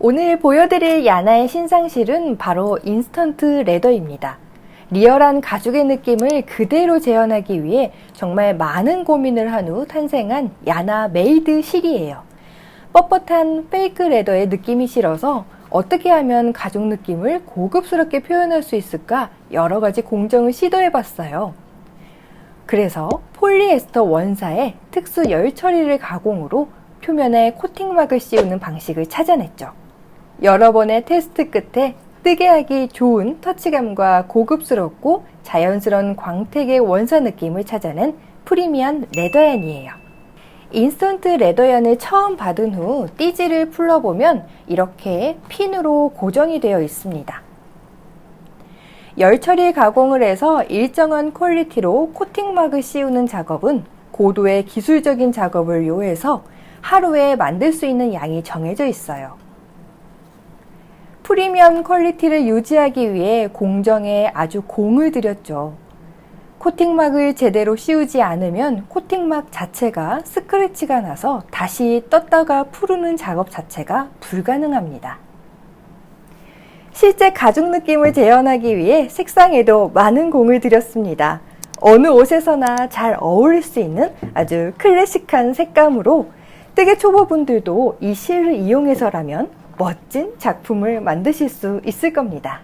오늘 보여드릴 야나의 신상실은 바로 인스턴트 레더입니다. 리얼한 가죽의 느낌을 그대로 재현하기 위해 정말 많은 고민을 한 후 탄생한 야나 메이드 실이에요. 뻣뻣한 페이크 레더의 느낌이 싫어서 어떻게 하면 가죽 느낌을 고급스럽게 표현할 수 있을까 여러 가지 공정을 시도해 봤어요. 그래서 폴리에스터 원사의 특수 열 처리를 가공으로 표면에 코팅막을 씌우는 방식을 찾아냈죠. 여러 번의 테스트 끝에 뜨게 하기 좋은 터치감과 고급스럽고 자연스러운 광택의 원사 느낌을 찾아낸 프리미엄 레더얀이에요. 인스턴트 레더얀을 처음 받은 후 띠지를 풀러보면 이렇게 핀으로 고정이 되어 있습니다. 열 처리 가공을 해서 일정한 퀄리티로 코팅막을 씌우는 작업은 고도의 기술적인 작업을 요해서 하루에 만들 수 있는 양이 정해져 있어요. 프리미엄 퀄리티를 유지하기 위해 공정에 아주 공을 들였죠. 코팅막을 제대로 씌우지 않으면 코팅막 자체가 스크래치가 나서 다시 떴다가 푸르는 작업 자체가 불가능합니다. 실제 가죽 느낌을 재현하기 위해 색상에도 많은 공을 들였습니다. 어느 옷에서나 잘 어울릴 수 있는 아주 클래식한 색감으로 뜨개 초보분들도 이 실을 이용해서라면 멋진 작품을 만드실 수 있을 겁니다.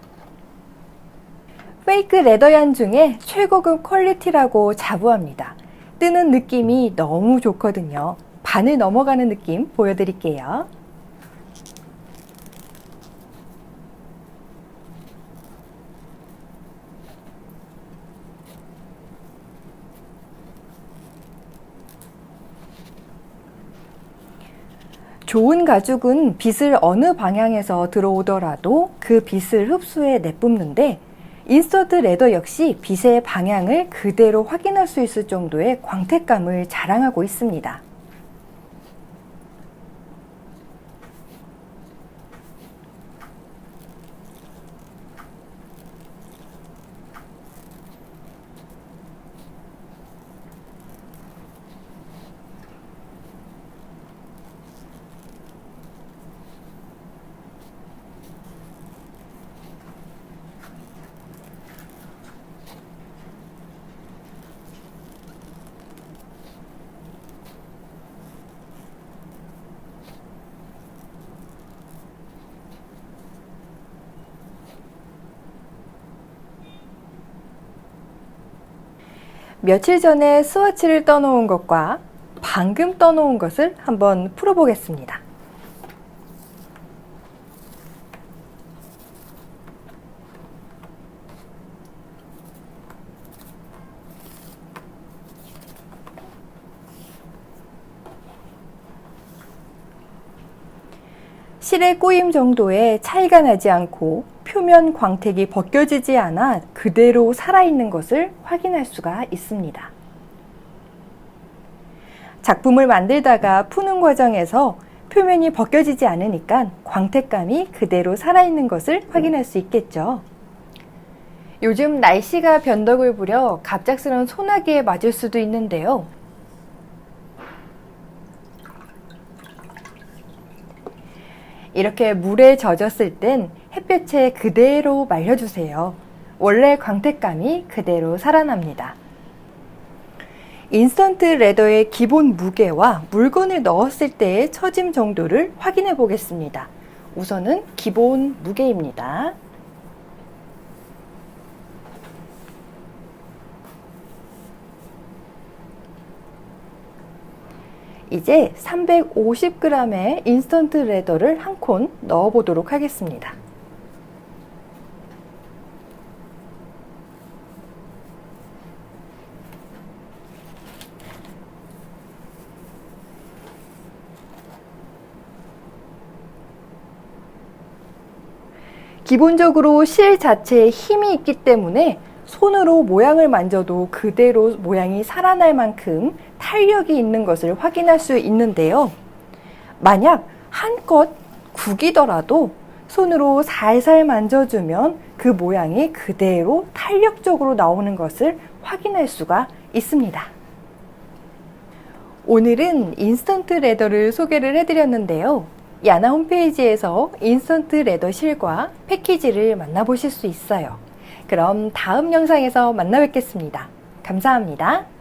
페이크 레더 얀 중에 최고급 퀄리티라고 자부합니다. 뜨는 느낌이 너무 좋거든요. 반을 넘어가는 느낌 보여드릴게요. 좋은 가죽은 빛을 어느 방향에서 들어오더라도 그 빛을 흡수해 내뿜는데 인스턴트 레더 역시 빛의 방향을 그대로 확인할 수 있을 정도의 광택감을 자랑하고 있습니다. 며칠 전에 스와치를 떠놓은 것과 방금 떠놓은 것을 한번 풀어보겠습니다. 실의 꼬임 정도의 차이가 나지 않고 표면 광택이 벗겨지지 않아 그대로 살아있는 것을 확인할 수가 있습니다. 작품을 만들다가 푸는 과정에서 표면이 벗겨지지 않으니까 광택감이 그대로 살아있는 것을 확인할 수 있겠죠. 요즘 날씨가 변덕을 부려 갑작스러운 소나기에 맞을 수도 있는데요. 이렇게 물에 젖었을 땐 햇볕에 그대로 말려주세요. 원래 광택감이 그대로 살아납니다. 인스턴트 레더의 기본 무게와 물건을 넣었을 때의 처짐 정도를 확인해 보겠습니다. 우선은 기본 무게입니다. 이제 350g의 인스턴트 레더를 한 콘 넣어 보도록 하겠습니다. 기본적으로 실 자체에 힘이 있기 때문에 손으로 모양을 만져도 그대로 모양이 살아날 만큼 탄력이 있는 것을 확인할 수 있는데요. 만약 한껏 구기더라도 손으로 살살 만져주면 그 모양이 그대로 탄력적으로 나오는 것을 확인할 수가 있습니다. 오늘은 인스턴트 레더를 소개를 해드렸는데요. 야나 홈페이지에서 인스턴트 레더 실과 패키지를 만나보실 수 있어요. 그럼 다음 영상에서 만나 뵙겠습니다. 감사합니다.